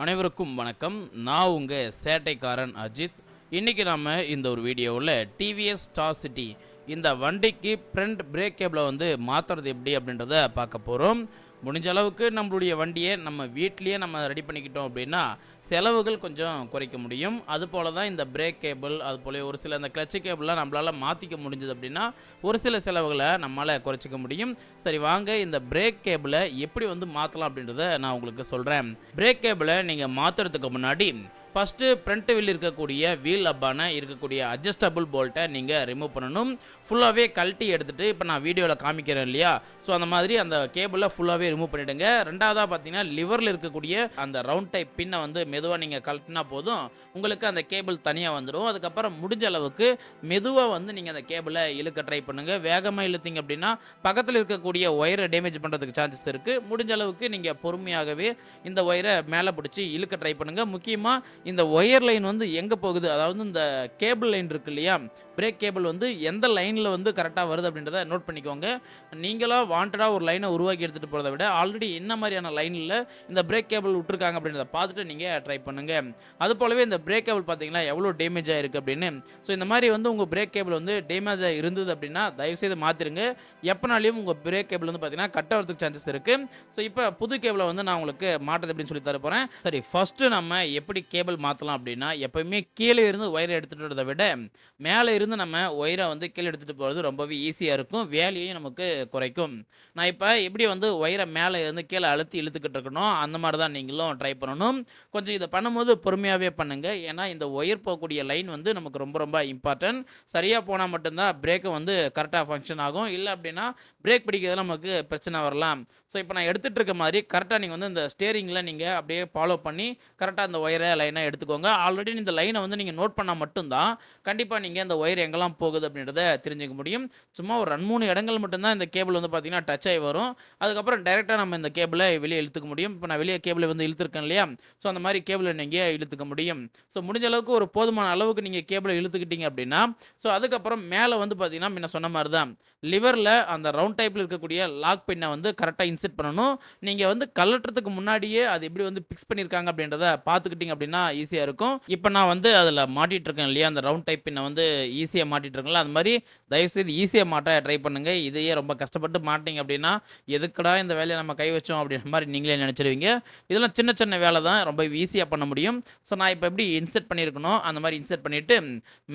அனைவருக்கும் வணக்கம். நான் உங்கள் சேட்டைக்காரன் அஜித். இன்றைக்கி நாம் இந்த ஒரு வீடியோவில் டிவிஎஸ் ஸ்டார் சிட்டி இந்த வண்டிக்கு ஃப்ரண்ட் பிரேக் கேபிளை வந்து மாற்றுறது எப்படி அப்படின்றத பார்க்க போகிறோம் முடிஞ்ச அளவுக்கு நம்மளுடைய வண்டியை நம்ம வீட்லேயே நம்ம ரெடி பண்ணிக்கிட்டோம் அப்படின்னா செலவுகள் கொஞ்சம் குறைக்க முடியும். அதுபோல தான் இந்த பிரேக் கேபிள் அது போல ஒரு சில இந்த கிளச்சு கேபிள்லாம் நம்மளால் மாற்றிக்க முடிஞ்சது அப்படின்னா ஒரு சில செலவுகளை நம்மளால் குறைச்சிக்க முடியும். சரி வாங்க இந்த பிரேக் கேபிளை எப்படி வந்து மாற்றலாம் அப்படின்றத நான் உங்களுக்கு சொல்கிறேன் பிரேக் கேபிளை நீங்கள் மாற்றுறதுக்கு முன்னாடி ஃபஸ்ட்டு ஃப்ரண்ட் வீல் இருக்கக்கூடிய வீல் அப்பான இருக்கக்கூடிய அட்ஜஸ்டபுள் போல்ட்டை நீங்கள் ரிமூவ் பண்ணணும். ஃபுல்லாகவே கழட்டி எடுத்துகிட்டு இப்போ நான் வீடியோவில் காமிக்கிறேன் இல்லையா? ஸோ அந்த மாதிரி அந்த கேபிளை ஃபுல்லாகவே ரிமூவ் பண்ணிவிடுங்க ரெண்டாவதாக பார்த்தீங்கன்னா லிவரில் இருக்கக்கூடிய அந்த ரவுண்ட் டைப் பின்னை வந்து மெதுவாக நீங்கள் கழட்டினா போதும். உங்களுக்கு அந்த கேபிள் தனியாக வந்துடும் அதுக்கப்புறம் முடிஞ்ச அளவுக்கு மெதுவாக வந்து நீங்கள் அந்த கேபிளை இழுக்க ட்ரை பண்ணுங்கள் வேகமாக இழுத்தீங்க அப்படின்னா பக்கத்தில் இருக்கக்கூடிய ஒயரை டேமேஜ் பண்ணுறதுக்கு சான்சஸ் இருக்குது முடிஞ்ச அளவுக்கு நீங்கள் பொறுமையாகவே இந்த ஒயரை மேலே பிடிச்சி இழுக்க ட்ரை பண்ணுங்கள் முக்கியமாக இந்த ஒயர் லைன் வந்து எங்கே போகுது? அதாவது இந்த கேபிள் லைன் இருக்கு இல்லையா? பிரேக் கேபிள் வந்து எந்த லைனில் வந்து கரெக்டாக வருது அப்படின்றத நோட் பண்ணிக்கோங்க. நீங்களாக வாண்டடாக ஒரு லைனை உருவாக்கி எடுத்துகிட்டு போகிறத விட ஆல்ரெடி என்ன மாதிரியான லைனில் இந்த பிரேக் கேபிள் விட்டுருக்காங்க அப்படின்றத பார்த்துட்டு நீங்கள் ட்ரை பண்ணுங்கள் அது போலவே இந்த பிரேக் கேபிள் பார்த்தீங்கன்னா எவ்வளோ டேமேஜ் ஆகிருக்கு அப்படின்னு. ஸோ இந்த மாதிரி வந்து உங்கள் பிரேக் கேபிள் வந்து டேமேஜ் ஆகி இருந்தது அப்படின்னா தயவுசெய்து மாற்றிருங்க எப்போனாலையும் உங்கள் பிரேக் கேபிள் வந்து பார்த்தீங்கன்னா கட் ஆகிறதுக்கு சான்சஸ் இருக்குது ஸோ இப்போ புது கேபிளை வந்து நான் உங்களுக்கு மாட்டுறது அப்படின்னு சொல்லி தர போகிறேன் சரி ஃபஸ்ட்டு நம்ம எப்படி கேபிள் மாற்றலாம் அப்படின்னா எப்போயுமே கீழே இருந்து ஒயரை எடுத்துகிட்டு விட மேலே இருந்து நம்ம ஒயரை வந்து கீழே எடுத்துகிட்டு போகிறது ரொம்பவே ஈஸியாக இருக்கும். வேலையும் நமக்கு குறைக்கும். நான் இப்போ எப்படி வந்து ஒயரை மேலே இருந்து கீழே அழுத்தி இழுத்துக்கிட்டு இருக்கணும் அந்த மாதிரி தான் நீங்களும் ட்ரை பண்ணணும். கொஞ்சம் இதை பண்ணும்போது பொறுமையாகவே பண்ணுங்கள் ஏன்னா இந்த ஒயர் போகக்கூடிய லைன் வந்து நமக்கு ரொம்ப ரொம்ப இம்பார்ட்டன்ட் சரியாக போனால் மட்டும்தான் பிரேக்கு வந்து கரெக்டாக ஃபங்க்ஷன் ஆகும். இல்லை அப்படின்னா பிரேக் பிடிக்கிறதுல நமக்கு பிரச்சனை வரலாம். ஸோ இப்போ நான் எடுத்துகிட்டு இருக்க மாதிரி கரெக்டாக நீங்கள் வந்து இந்த ஸ்டேரிங்கில் நீங்கள் அப்படியே ஃபாலோ பண்ணி கரெக்டாக அந்த ஒயரை லைனாக எடுத்துக்கோங்க. ஆல்ரெடி இந்த லைனை வந்து நீங்கள் நோட் பண்ணால் மட்டும்தான் கண்டிப்பாக நீங்கள் அந்த ஒயர் எங்கெல்லாம் போகுது அப்படின்றத தெரிஞ்சுக்க முடியும். சும்மா ஒரு ரெண்டு மூணு இடங்கள் மட்டும்தான் இந்த கேபிள் வந்து பார்த்தீங்கன்னா டச் ஆகி வரும். அதுக்கப்புறம் டைரெக்டாக நம்ம இந்த கேபிளை வெளியே இழுத்துக்க முடியும். இப்போ நான் வெளியே கேபிளை வந்து இழுத்துருக்கேன் இல்லையா? ஸோ அந்த மாதிரி கேபிளை நீங்கள் இழுத்துக்க முடியும். ஸோ முடிஞ்ச அளவுக்கு ஒரு போதுமான அளவுக்கு நீங்கள் கேபிளை இழுத்துக்கிட்டீங்க அப்படின்னா ஸோ அதுக்கப்புறம் மேலே வந்து பார்த்தீங்கன்னா முன்ன சொன்ன மாதிரி தான் லிவரில் அந்த ரவுண்ட் டைப்பில் இருக்கக்கூடிய லாக் பின்னை வந்து கரெக்டாக இன்செர்ட் பண்ணணும். நீங்கள் வந்து கலட்டுறதுக்கு முன்னாடியே அது எப்படி வந்து ஃபிக்ஸ் பண்ணியிருக்காங்க அப்படின்றத பார்த்துக்கிட்டிங்க அப்படின்னா ஈஸியாக இருக்கும். இப்போ நான் வந்து அதில் மாட்டிட்டு இருக்கேன் இல்லையா? அந்த ரவுண்ட் டைப் பின்னை வந்து ஈஸியாக மாட்டிட்டுருங்களா அது அந்த மாதிரி தயவுசெய்து ஈஸியாக மாட்ட ட்ரை பண்ணுங்கள் இதையே ரொம்ப கஷ்டப்பட்டு மாட்டிங்க அப்படின்னா எதுக்குடா இந்த வேலையை நம்ம கை வச்சோம் அப்படின்ற மாதிரி நீங்களே நினச்சிருவீங்க. இதெல்லாம் சின்ன சின்ன வேலை தான். ரொம்ப ஈஸியாக பண்ண முடியும். ஸோ நான் இப்போ எப்படி இன்செர்ட் பண்ணியிருக்கணும்? அந்த மாதிரி இன்செர்ட் பண்ணிவிட்டு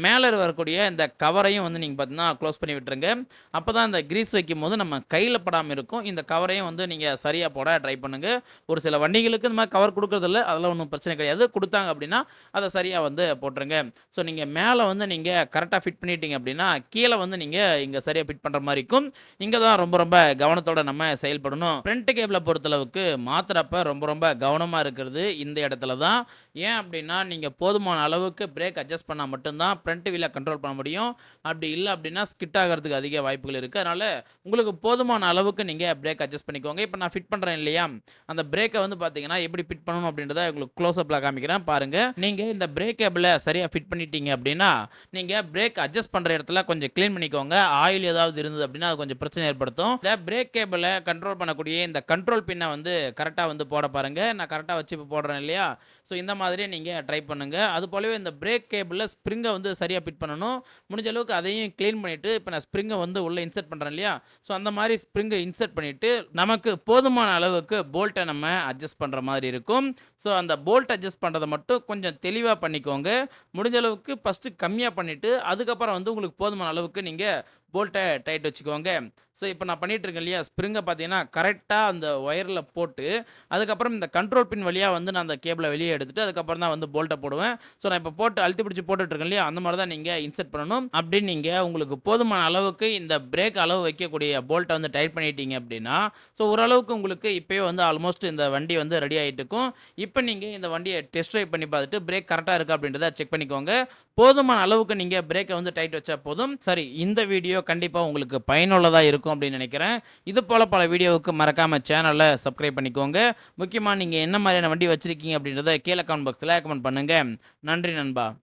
மேலே வரக்கூடிய இந்த கவரையும் வந்து நீங்கள் பார்த்தீங்கன்னா க்ளோஸ் பண்ணி விட்டுருங்க. அப்போ தான் இந்த கிரீஸ் வைக்கும் போது நம்ம கையில் படாமல் இருக்கும். இந்த கவரையும் வந்து நீங்கள் சரியாக போட ட்ரை பண்ணுங்கள் ஒரு சில வண்டிகளுக்கு இந்த மாதிரி கவர் கொடுக்குறதில்ல. அதெல்லாம் ஒன்றும் பிரச்சனை கிடையாது. கொடுத்தாங்க அப்படின்னா அதை சரியாக வந்து போட்டுருங்க. ஸோ நீங்கள் மேலே வந்து நீங்கள் கரெக்டாக ஃபிட் பண்ணிட்டீங்க அப்படின்னா கீழே வந்து நீங்கள் இங்கே சரியாக ஃபிட் பண்ணுற மாதிரி இருக்கும். இங்கே தான் ரொம்ப ரொம்ப கவனத்தோட நம்ம செயல்படணும். ஃப்ரண்ட் கேபிளை பொறுத்தளவுக்கு மாத்திரப்ப ரொம்ப ரொம்ப கவனமாக இருக்கிறது இந்த இடத்துல தான். ஏன் அப்படின்னா நீங்கள் போதுமான அளவுக்கு பிரேக் அட்ஜஸ்ட் பண்ணால் மட்டும்தான் ஃப்ரண்ட் வீலை கண்ட்ரோல் பண்ண முடியும். அப்படி இல்லை அப்படின்னா ஸ்கிட் ஆகிறதுக்கு அதிக வாய்ப்புகள் இருக்குது அதனால் உங்களுக்கு போதுமான அளவுக்கு நீங்கள் பிரேக் அட்ஜஸ்ட் பண்ணிக்கோங்க. இப்போ நான் ஃபிட் பண்ணுறேன் இல்லையா? அந்த பிரேக்கை வந்து பார்த்தீங்கன்னா எப்படி ஃபிட் பண்ணணும் அப்படின்றத உங்களுக்கு க்ளோஸ்அப்பில் காமிக்கிறேன். பாருங்கள் நீங்கள் இந்த பிரேக் கேபிளை சரியாக ஃபிட் பண்ணிட்டீங்க அப்படின்னா நீங்கள் பிரேக் அட்ஜஸ்ட் பண்ணுற இடத்துல கொஞ்சம் க்ளீன் பண்ணிக்கோங்க. ஆயில் ஏதாவது இருந்தது அப்படின்னா அது கொஞ்சம் பிரச்சனை ஏற்படுத்தும். இந்த பிரேக் கேபிளை கண்ட்ரோல் பண்ணக்கூடிய இந்த கண்ட்ரோல் பின்னை வந்து கரெக்டாக வந்து போட பாருங்க. நான் கரெக்டாக வச்சு இப்போ போடுறேன் இல்லையா? ஸோ இந்த மாதிரியே நீங்கள் ட்ரை பண்ணுங்க. அது போலவே இந்த பிரேக் கேபிளில் ஸ்ப்ரிங்கை வந்து சரியாக ஃபிட் பண்ணணும். முடிஞ்ச அளவுக்கு அதையும் க்ளீன் பண்ணிவிட்டு இப்போ நான் ஸ்ப்ரிங்கை வந்து உள்ளே இன்செர்ட் பண்ணுறேன் இல்லையா? ஸோ அந்த மாதிரி ஸ்ப்ரிங்கை இன்செர்ட் பண்ணிவிட்டு நமக்கு போதுமான அளவுக்கு போல்ட்டை நம்ம அட்ஜஸ்ட் பண்ணுற மாதிரி இருக்கும். ஸோ அந்த போல்ட் அட்ஜஸ்ட் பண்ணுறதை மட்டும் கொஞ்சம் தெளிவாக பண்ணிக்கோங்க. முடிஞ்ச அளவுக்கு ஃபஸ்ட்டு கம்மியாக பண்ணிவிட்டு அதுக்கப்புறம் வந்து உங்களுக்கு போதுமான அளவுக்கு நீங்கள் போல்ட்டை டைட் வச்சுக்கோங்க. ஸோ இப்போ நான் பண்ணிகிட்டு இருக்கேன் இல்லையா? ஸ்ப்ரிங்கை பார்த்தீங்கன்னா கரெக்டாக அந்த ஒயரில் போட்டு அதுக்கப்புறம் இந்த கண்ட்ரோல் பின் வழியாக வந்து நான் அந்த கேபிளை வெளியே எடுத்துட்டு அதுக்கப்புறம் தான் வந்து போல்ட்டை போடுவேன். ஸோ நான் இப்போ போட்டு அழுத்தி பிடிச்சி போட்டுட்ருக்கேன் இல்லையா? அந்த மாதிரி தான் நீங்கள் இன்செர்ட் பண்ணணும். அப்படின்னு நீங்கள் உங்களுக்கு போதுமான அளவுக்கு இந்த பிரேக் அளவு வைக்கக்கூடிய போல்ட்டை வந்து டைட் பண்ணிட்டீங்க அப்படின்னா ஸோ ஓரளவுக்கு உங்களுக்கு இப்போயே வந்து ஆல்மோஸ்ட் இந்த வண்டி வந்து ரெடி ஆகிட்டு இருக்கும். இப்போ நீங்கள் இந்த வண்டியை டெஸ்ட் ட்ரைவ் பண்ணி பார்த்துட்டு பிரேக் கரெக்டாக இருக்குது அப்படின்றத செக் பண்ணிக்கோங்க. போதுமான அளவுக்கு நீங்கள் பிரேக்கை வந்து டைட் வச்சா போதும். சரி இந்த வீடியோ கண்டிப்பாக உங்களுக்கு பயனுள்ளதாக இருக்கும் அப்படின்னு நினைக்கிறேன். இது போல் பல வீடியோவுக்கு மறக்காமல் சேனலை சப்ஸ்கிரைப் பண்ணிக்கோங்க. முக்கியமாக நீங்கள் என்ன மாதிரியான வண்டி வச்சுருக்கீங்க அப்படின்றத கீழே கமெண்ட் பாக்ஸில் கமெண்ட் பண்ணுங்கள் நன்றி நண்பா.